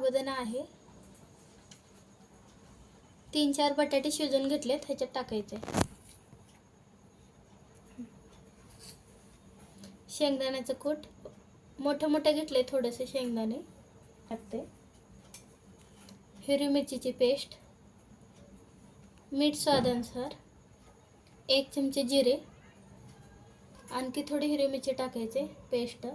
साबुदाणा आहे. तीन चार बटाटे शिजवून घेतलेत ह्याच्यात टाकायचे. शेंगदाण्याचं कूट मोठं मोठं घेतले थोडेसे शेंगदाणे टाकते हिरवी मिरचीची पेस्ट मीठ स्वादानुसार एक चमचे जिरे आणखी थोडी हिरवी मिरची टाकायचे पेस्ट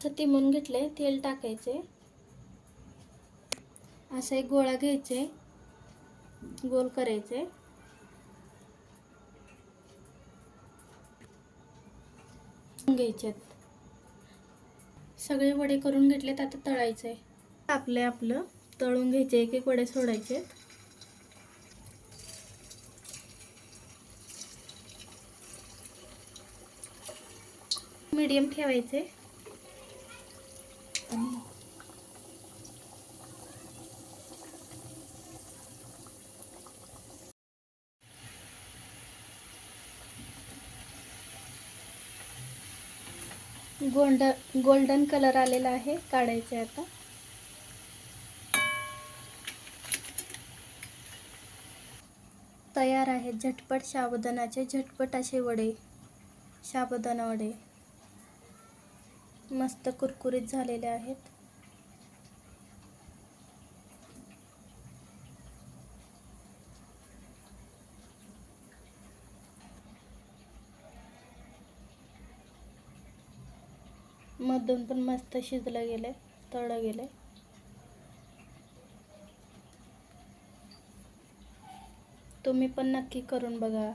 तर तिमून घेतले तेल टाकायचे. असे एक गोळा घ्यायचे गोल करायचे. घ्यायचे सगळे वडे करून घेतलेत आता तळायचे. आपले आपलं तळून घ्यायचे एक एक वडे सोडायचे. मीडियम ठेवायचे. गोल्ड गोल्डन कलर आलेला आहे काढायचे आता. तयार आहेत झटपट साबुदाणाचे झटपट असे वडे साबुदाणा वडे. मस्त कुरकुरीत झालेले आहेत. मधून पण मस्त शिजलं गेलं तळलं गेलं तुम्ही पण नक्की करून बघा.